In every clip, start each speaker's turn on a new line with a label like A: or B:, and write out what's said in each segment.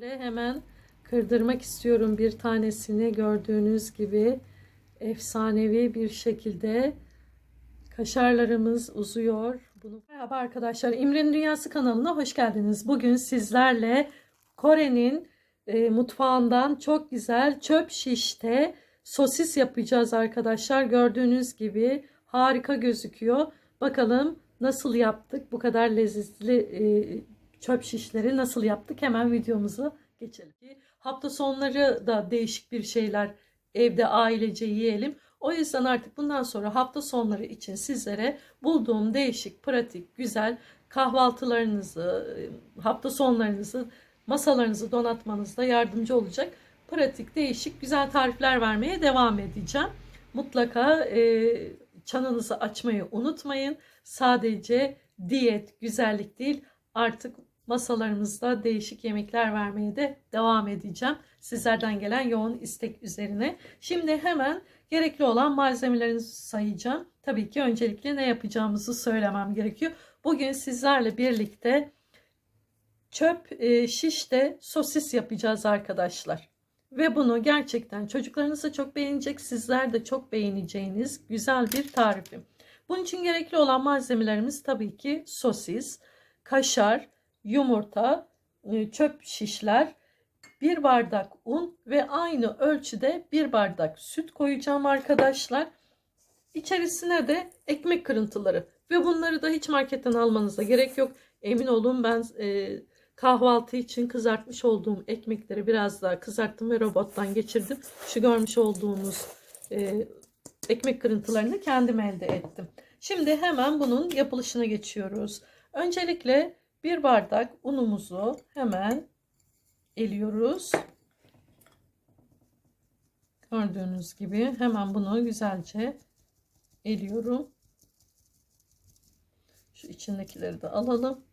A: Şöyle hemen kırdırmak istiyorum bir tanesini gördüğünüz gibi efsanevi bir şekilde kaşarlarımız uzuyor. Bunu... Merhaba arkadaşlar İmre'nin Dünyası kanalına hoş geldiniz. Bugün sizlerle Kore'nin e, mutfağından çok güzel çöp şişte sosis yapacağız arkadaşlar. Gördüğünüz gibi harika gözüküyor. Bakalım nasıl yaptık bu kadar lezzetli e, çöp şişleri nasıl yaptık hemen videomuzu geçelim. Hafta sonları da değişik bir şeyler evde ailece yiyelim. O yüzden artık bundan sonra hafta sonları için sizlere bulduğum değişik, pratik, güzel kahvaltılarınızı, hafta sonlarınızı, masalarınızı donatmanızda yardımcı olacak pratik, değişik, güzel tarifler vermeye devam edeceğim. Mutlaka e, çanınızı açmayı unutmayın. Sadece diyet, güzellik değil artık masalarımızda değişik yemekler vermeye de devam edeceğim. Sizlerden gelen yoğun istek üzerine. Şimdi hemen gerekli olan malzemelerinizi sayacağım. Tabii ki öncelikle ne yapacağımızı söylemem gerekiyor. Bugün sizlerle birlikte çöp e, şişte sosis yapacağız arkadaşlar. Ve bunu gerçekten çocuklarınız çok beğenecek, sizler de çok beğeneceğiniz güzel bir tarifim. Bunun için gerekli olan malzemelerimiz tabii ki sosis, kaşar, yumurta, e, çöp şişler, bir bardak un ve aynı ölçüde bir bardak süt koyacağım arkadaşlar. İçerisine de ekmek kırıntıları ve bunları da hiç marketten almanıza gerek yok. Emin olun ben e, kahvaltı için kızartmış olduğum ekmekleri biraz daha kızarttım ve robottan geçirdim. Şu görmüş olduğunuz e, ekmek kırıntılarını kendim elde ettim. Şimdi hemen bunun yapılışına geçiyoruz. Öncelikle bir bardak unumuzu hemen eliyoruz. Gördüğünüz gibi hemen bunu güzelce eliyorum. Şu içindekileri de alalım.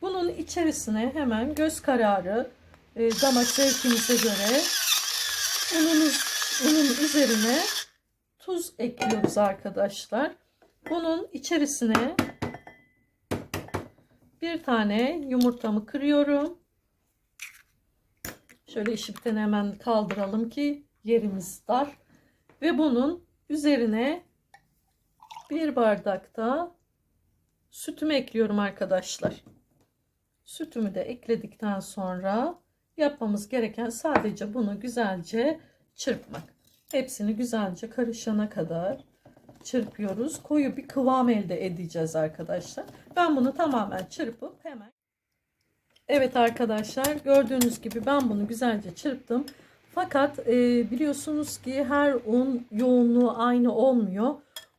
A: Bunun içerisine hemen göz kararı e, damak zevkinize göre unumuz, unun üzerine tuz ekliyoruz arkadaşlar. Bunun içerisine bir tane yumurtamı kırıyorum. Şöyle işipten hemen kaldıralım ki yerimiz dar. Ve bunun üzerine bir bardak da sütümü ekliyorum arkadaşlar. Sütümü de ekledikten sonra yapmamız gereken sadece bunu güzelce çırpmak. Hepsini güzelce karışana kadar çırpıyoruz. Koyu bir kıvam elde edeceğiz arkadaşlar. Ben bunu tamamen çırpıp hemen Evet arkadaşlar gördüğünüz gibi ben bunu güzelce çırptım. Fakat e, biliyorsunuz ki her un yoğunluğu aynı olmuyor.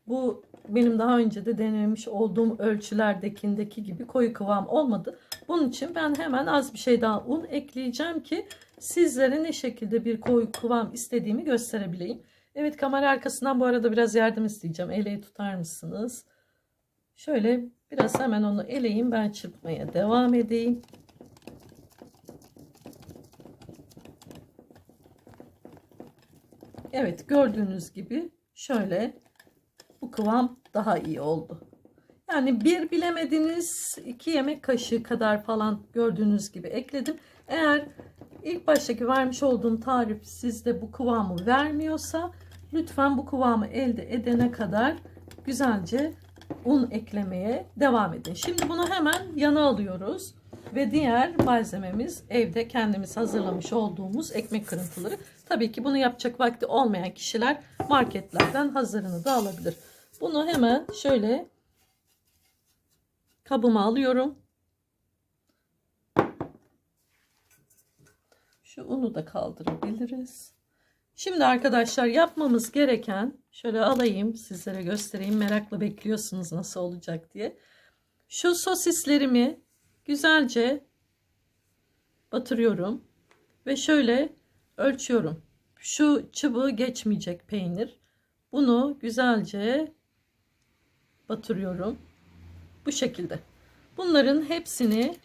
A: Bu benim daha önce de denemiş olduğum ölçülerdekindeki gibi koyu kıvam olmadı. Bunun için ben hemen az bir şey daha un ekleyeceğim ki sizlere ne şekilde bir koyu kıvam istediğimi gösterebileyim. Evet kamera arkasından bu arada biraz yardım isteyeceğim. Eleği tutar mısınız? Şöyle biraz hemen onu eleyim. Ben çırpmaya devam edeyim. Evet gördüğünüz gibi şöyle bu kıvam daha iyi oldu. Yani bir bilemediniz iki yemek kaşığı kadar falan gördüğünüz gibi ekledim. Eğer ilk baştaki vermiş olduğum tarif sizde bu kıvamı vermiyorsa lütfen bu kıvamı elde edene kadar güzelce un eklemeye devam edin. Şimdi bunu hemen yana alıyoruz ve diğer malzememiz evde kendimiz hazırlamış olduğumuz ekmek kırıntıları. Tabii ki bunu yapacak vakti olmayan kişiler marketlerden hazırını da alabilir. Bunu hemen şöyle kabıma alıyorum. Şu unu da kaldırabiliriz. Şimdi arkadaşlar yapmamız gereken şöyle alayım sizlere göstereyim merakla bekliyorsunuz nasıl olacak diye. Şu sosislerimi güzelce batırıyorum ve şöyle ölçüyorum. Şu çubuğu geçmeyecek peynir. Bunu güzelce batırıyorum. Bu şekilde. Bunların hepsini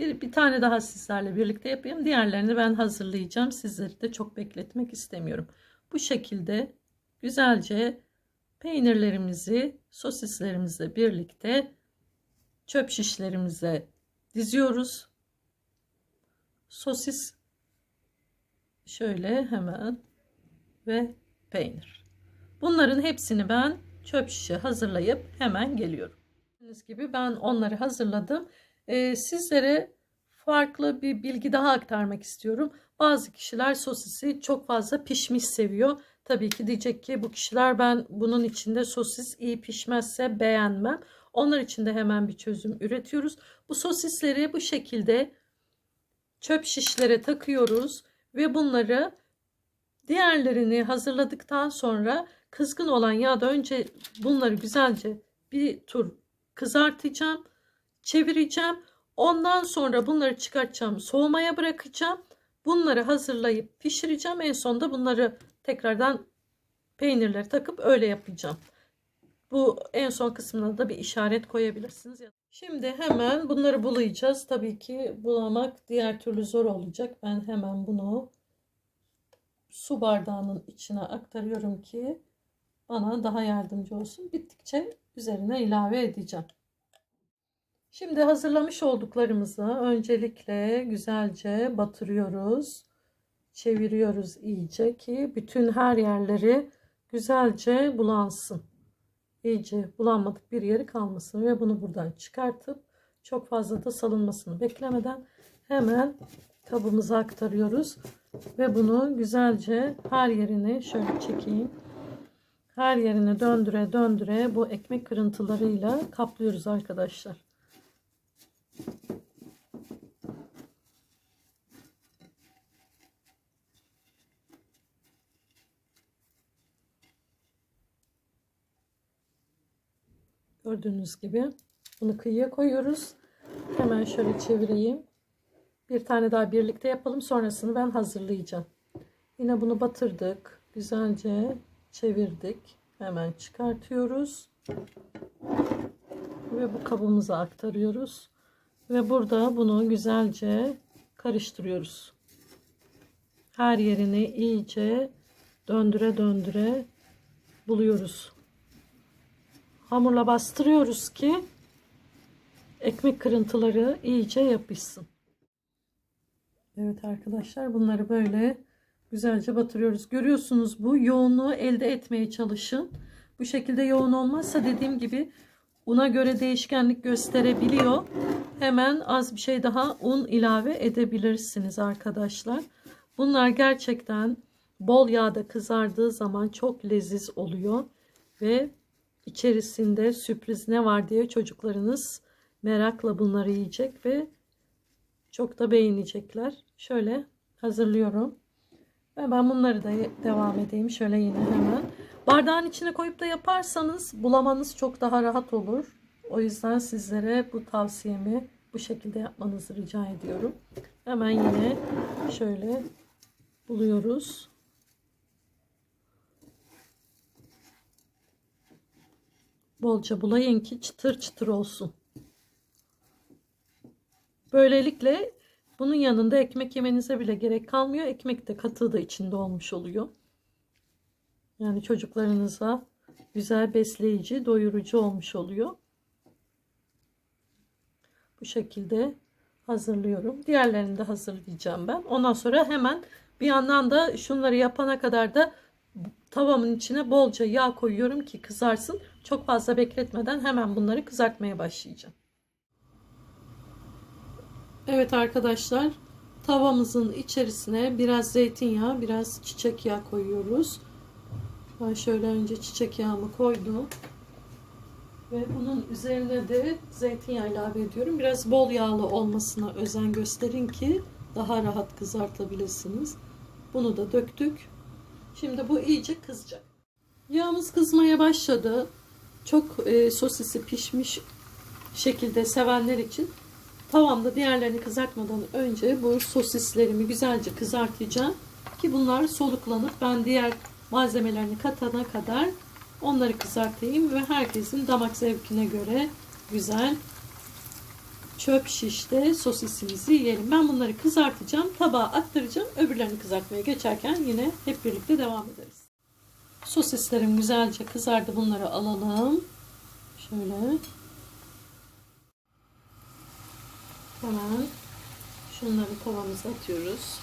A: bir, bir tane daha sizlerle birlikte yapayım. Diğerlerini ben hazırlayacağım. Sizleri de çok bekletmek istemiyorum. Bu şekilde güzelce peynirlerimizi sosislerimizle birlikte çöp şişlerimize diziyoruz. sosis şöyle hemen ve peynir. Bunların hepsini ben çöp şişe hazırlayıp hemen geliyorum. Gördüğünüz gibi ben onları hazırladım. Ee, sizlere farklı bir bilgi daha aktarmak istiyorum. Bazı kişiler sosisi çok fazla pişmiş seviyor. Tabii ki diyecek ki bu kişiler ben bunun içinde sosis iyi pişmezse beğenmem. Onlar için de hemen bir çözüm üretiyoruz. Bu sosisleri bu şekilde çöp şişlere takıyoruz ve bunları diğerlerini hazırladıktan sonra kızgın olan yağda önce bunları güzelce bir tur kızartacağım, çevireceğim. Ondan sonra bunları çıkartacağım, soğumaya bırakacağım. Bunları hazırlayıp pişireceğim. En sonunda bunları tekrardan peynirleri takıp öyle yapacağım. Bu en son kısmına da bir işaret koyabilirsiniz. Şimdi hemen bunları bulayacağız. Tabii ki bulamak diğer türlü zor olacak. Ben hemen bunu su bardağının içine aktarıyorum ki bana daha yardımcı olsun. Bittikçe üzerine ilave edeceğim. Şimdi hazırlamış olduklarımızı öncelikle güzelce batırıyoruz. Çeviriyoruz iyice ki bütün her yerleri güzelce bulansın. İyice bulanmadık bir yeri kalmasın ve bunu buradan çıkartıp çok fazla da salınmasını beklemeden hemen kabımıza aktarıyoruz ve bunu güzelce her yerini şöyle çekeyim. Her yerini döndüre döndüre bu ekmek kırıntılarıyla kaplıyoruz arkadaşlar. Gördüğünüz gibi bunu kıyıya koyuyoruz. Hemen şöyle çevireyim. Bir tane daha birlikte yapalım. Sonrasını ben hazırlayacağım. Yine bunu batırdık. Güzelce çevirdik. Hemen çıkartıyoruz. Ve bu kabımıza aktarıyoruz. Ve burada bunu güzelce karıştırıyoruz. Her yerini iyice döndüre döndüre buluyoruz. Hamurla bastırıyoruz ki ekmek kırıntıları iyice yapışsın. Evet arkadaşlar bunları böyle güzelce batırıyoruz. Görüyorsunuz bu yoğunluğu elde etmeye çalışın. Bu şekilde yoğun olmazsa dediğim gibi una göre değişkenlik gösterebiliyor. Hemen az bir şey daha un ilave edebilirsiniz arkadaşlar. Bunlar gerçekten bol yağda kızardığı zaman çok leziz oluyor ve içerisinde sürpriz ne var diye çocuklarınız merakla bunları yiyecek ve çok da beğenecekler. Şöyle hazırlıyorum. Ve ben bunları da devam edeyim. Şöyle yine hemen. Bardağın içine koyup da yaparsanız bulamanız çok daha rahat olur. O yüzden sizlere bu tavsiyemi bu şekilde yapmanızı rica ediyorum. Hemen yine şöyle buluyoruz. Bolca bulayın ki çıtır çıtır olsun. Böylelikle bunun yanında ekmek yemenize bile gerek kalmıyor. Ekmek de katığı da içinde olmuş oluyor. Yani çocuklarınıza güzel besleyici, doyurucu olmuş oluyor. Bu şekilde hazırlıyorum. Diğerlerini de hazırlayacağım ben. Ondan sonra hemen bir yandan da şunları yapana kadar da tavamın içine bolca yağ koyuyorum ki kızarsın. Çok fazla bekletmeden hemen bunları kızartmaya başlayacağım. Evet arkadaşlar tavamızın içerisine biraz zeytinyağı biraz çiçek yağı koyuyoruz. Ben şöyle önce çiçek yağımı koydum. Ve bunun üzerine de zeytinyağı ilave ediyorum. Biraz bol yağlı olmasına özen gösterin ki daha rahat kızartabilirsiniz. Bunu da döktük. Şimdi bu iyice kızacak. Yağımız kızmaya başladı. Çok e, sosisi pişmiş şekilde sevenler için Tavamda diğerlerini kızartmadan önce bu sosislerimi güzelce kızartacağım. Ki bunlar soluklanıp ben diğer malzemelerini katana kadar onları kızartayım ve herkesin damak zevkine göre güzel çöp şişte sosisimizi yiyelim. Ben bunları kızartacağım. Tabağa aktaracağım. Öbürlerini kızartmaya geçerken yine hep birlikte devam ederiz. Sosislerim güzelce kızardı. Bunları alalım. Şöyle. Hemen Şunları tavamıza atıyoruz.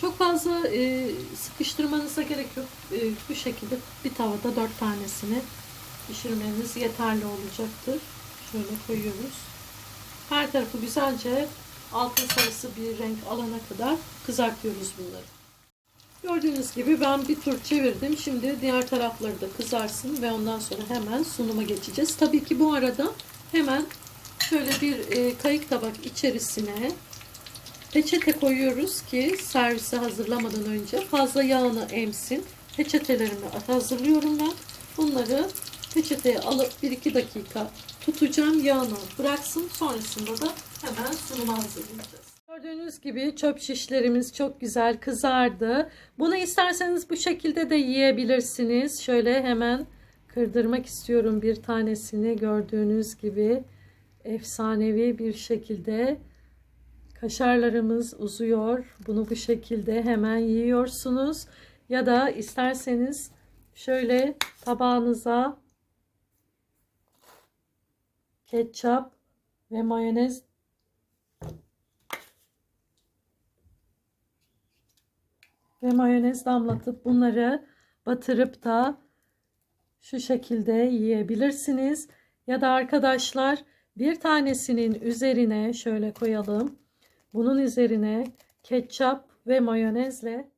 A: Çok fazla e, sıkıştırmanıza gerek yok. E, bu şekilde bir tavada dört tanesini pişirmeniz yeterli olacaktır. Şöyle koyuyoruz. Her tarafı güzelce altın sarısı bir renk alana kadar kızartıyoruz bunları. Gördüğünüz gibi ben bir tur çevirdim. Şimdi diğer tarafları da kızarsın ve ondan sonra hemen sunuma geçeceğiz. Tabii ki bu arada hemen şöyle bir e, kayık tabak içerisine peçete koyuyoruz ki servise hazırlamadan önce fazla yağını emsin. Peçetelerimi hazırlıyorum ben. Bunları peçeteye alıp 1-2 dakika tutacağım. Yağını bıraksın. Sonrasında da hemen sunuma hazırlayacağız. Gördüğünüz gibi çöp şişlerimiz çok güzel kızardı. Bunu isterseniz bu şekilde de yiyebilirsiniz. Şöyle hemen kırdırmak istiyorum bir tanesini gördüğünüz gibi efsanevi bir şekilde kaşarlarımız uzuyor. Bunu bu şekilde hemen yiyorsunuz. Ya da isterseniz şöyle tabağınıza ketçap ve mayonez ve mayonez damlatıp bunları batırıp da şu şekilde yiyebilirsiniz. Ya da arkadaşlar bir tanesinin üzerine şöyle koyalım. Bunun üzerine ketçap ve mayonezle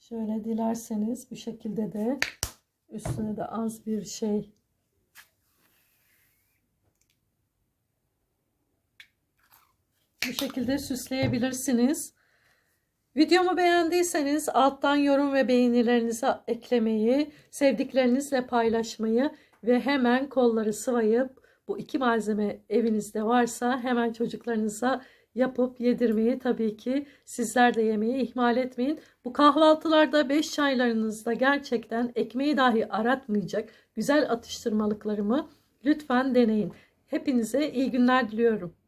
A: şöyle dilerseniz bu şekilde de üstüne de az bir şey bu şekilde süsleyebilirsiniz. Videomu beğendiyseniz alttan yorum ve beğenilerinizi eklemeyi, sevdiklerinizle paylaşmayı ve hemen kolları sıvayıp bu iki malzeme evinizde varsa hemen çocuklarınıza yapıp yedirmeyi tabii ki sizler de yemeyi ihmal etmeyin. Bu kahvaltılarda 5 çaylarınızda gerçekten ekmeği dahi aratmayacak güzel atıştırmalıklarımı lütfen deneyin. Hepinize iyi günler diliyorum.